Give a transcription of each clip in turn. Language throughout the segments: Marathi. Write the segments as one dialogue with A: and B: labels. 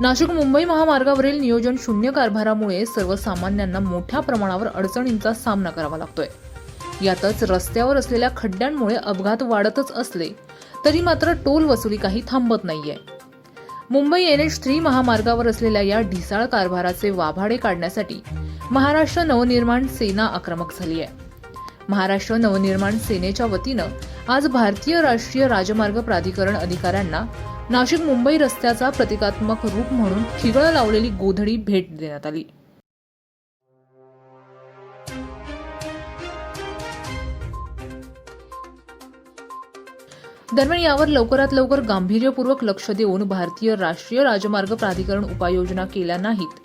A: नाशिक मुंबई महामार्गावरील नियोजन शून्य कारभारामुळे सर्वसामान्यांना मोठ्या प्रमाणावर अडचणींचा सामना करावा लागतोय. यातच रस्त्यावर असलेल्या खड्ड्यांमुळे अपघात वाढतच असले तरी मात्र टोल वसुली काही थांबत नाहीये. मुंबई एन एच थ्री महामार्गावर असलेल्या या ढिसाळ कारभाराचे वाभाडे काढण्यासाठी महाराष्ट्र नवनिर्माण सेना आक्रमक झाली आहे महाराष्ट्र नवनिर्माण सेनेच्या वतीनं आज भारतीय राष्ट्रीय राजमार्ग प्राधिकरण अधिकाऱ्यांना नाशिक मुंबई रस्त्याचा प्रतिकात्मक रूप म्हणून ठिगळं लावलेली गोधडी भेट देण्यात आली. दरम्यान यावर लवकरात लवकर गांभीर्यपूर्वक लक्ष देऊन भारतीय राष्ट्रीय राजमार्ग प्राधिकरण उपाययोजना केल्या नाहीत.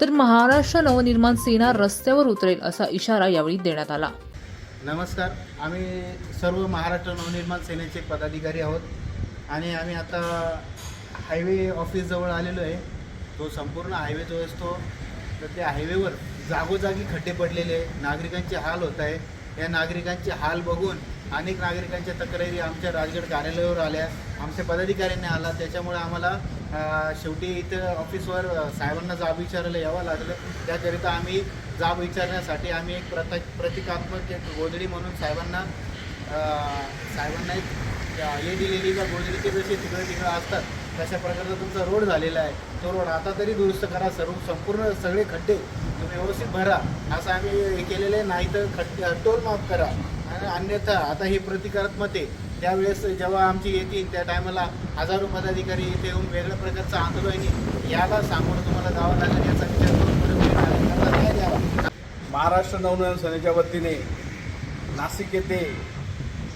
A: तर महाराष्ट्र नवनिर्माण सेना रस्त्यावर उतरेल असा इशारा यावेळी देण्यात आला.
B: नमस्कार. आम्ही सर्व महाराष्ट्र नवनिर्माण सेनेचे पदाधिकारी आहोत. आणि आम्ही आता हायवे ऑफिसजवळ आलेलो आहे. तो संपूर्ण हायवे जो असतो तर त्या हायवेवर जागोजागी खड्डे पडलेले आहे. नागरिकांचे हाल होत आहे. या नागरिकांचे हाल बघून अनेक नागरिकांच्या तक्रारी आमच्या राजगड कार्यालयावर आल्या. आमच्या पदाधिकाऱ्यांनी आला. त्याच्यामुळे आम्हाला शेवटी इथं ऑफिसवर साहेबांना जाब विचारायला यावं लागलं. त्याकरिता आम्ही जाब विचारण्यासाठी आम्ही एक प्रत प्रतिकात्मक एक गोधडी म्हणून साहेबांना साहेबांना एक अं, हे दिलेली का गोधडीचे जसे तिकडे तिकडे असतात तशा प्रकारचा तुमचा रोड झालेला आहे. तो रोड आता तरी दुरुस्त करा सर्व संपूर्ण सगळे खड्डे तुम्ही व्यवस्थित भरा. असं आम्ही हे केलेलं आहे नाही तर खड्डे टोल माफ करा. आणि अन्यथा आता हे प्रतिकारात्मते त्यावेळेस जेव्हा आमची येतील त्या टायमाला हजारो पदाधिकारी इथे येऊन वेगळ्या प्रकारचं आंदोलन याला सामोरं तुम्हाला जावं लागेल याचा विचार करून द्यावा?
C: महाराष्ट्र नवनिर्माण सेनेच्या वतीने नाशिक येथे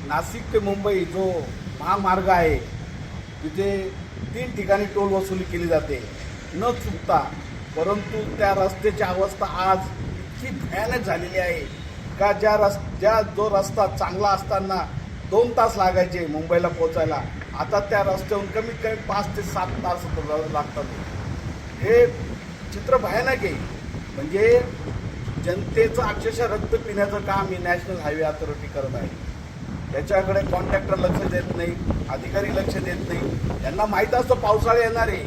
C: नाशिक ते मुंबई जो महामार्ग आहे. तिथे तीन ठिकाणी टोल वसुली केली जाते. न चुकता परंतु त्या रस्त्याची अवस्था आज इतकी भयानक झालेली आहे का ज्या रस् ज्या जो रस्ता चांगला असताना दोन तास लागायचे मुंबईला पोचायला आता त्या रस्त्याहून कमीत कमी पाच ते सात तास लागतात. हे चित्र भयानक आहे. म्हणजे जनतेचं अक्षरशः रक्त पिण्याचं काम ही नॅशनल हायवे अथॉरिटी करत आहे. त्याच्याकडे कॉन्ट्रॅक्टर लक्ष देत नाही अधिकारी लक्ष देत नाही. यांना माहीत असतं पावसाळा येणार आहे.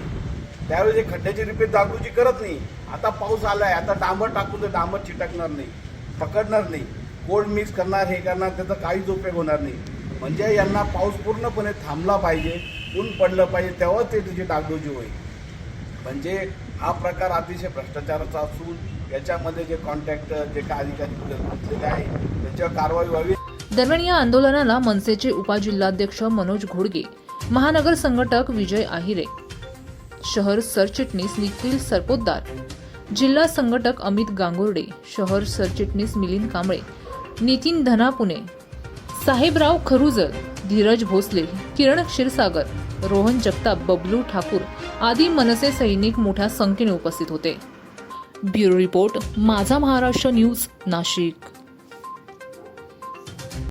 C: त्यावेळेस खड्ड्याची रिपेअर जागृती करत नाही. आता पाऊस आलाय आता डांबर टाकून तर डांबर चिटकणार नाही पकडणार नाही. कोल्ड मिक्स करणार हे करणार त्याचा काहीच उपयोग होणार नाही. म्हणजे यांना पाऊस पूर्णपणे थांबला पाहिजे ऊन पडलं पाहिजे तेव्हाच ते त्याची डागडोजी होईल. म्हणजे हा प्रकार अतिशय भ्रष्टाचाराचा असून याच्यामध्ये जे कॉन्ट्रॅक्टर जे काय अधिकारी घेतलेले आहे त्याच्यावर कारवाई व्हावी.
A: दरम्यान या आंदोलनाला मनसेचे उपजिल्हाध्यक्ष मनोज घोडगे महानगर संघटक विजय आहिरे शहर सरचिटणीस निखिल सरपोतदार जिल्हा संघटक अमित गांगुर्डे शहर सरचिटणीस मिलिंद कांबळे नितीन धनापुणे साहेबराव खरुजर धीरज भोसले किरण क्षीरसागर रोहन जगताप बबलू ठाकूर आदी मनसे सैनिक मोठ्या संख्येने उपस्थित होते. ब्युरो रिपोर्ट माझा महाराष्ट्र न्यूज नाशिक.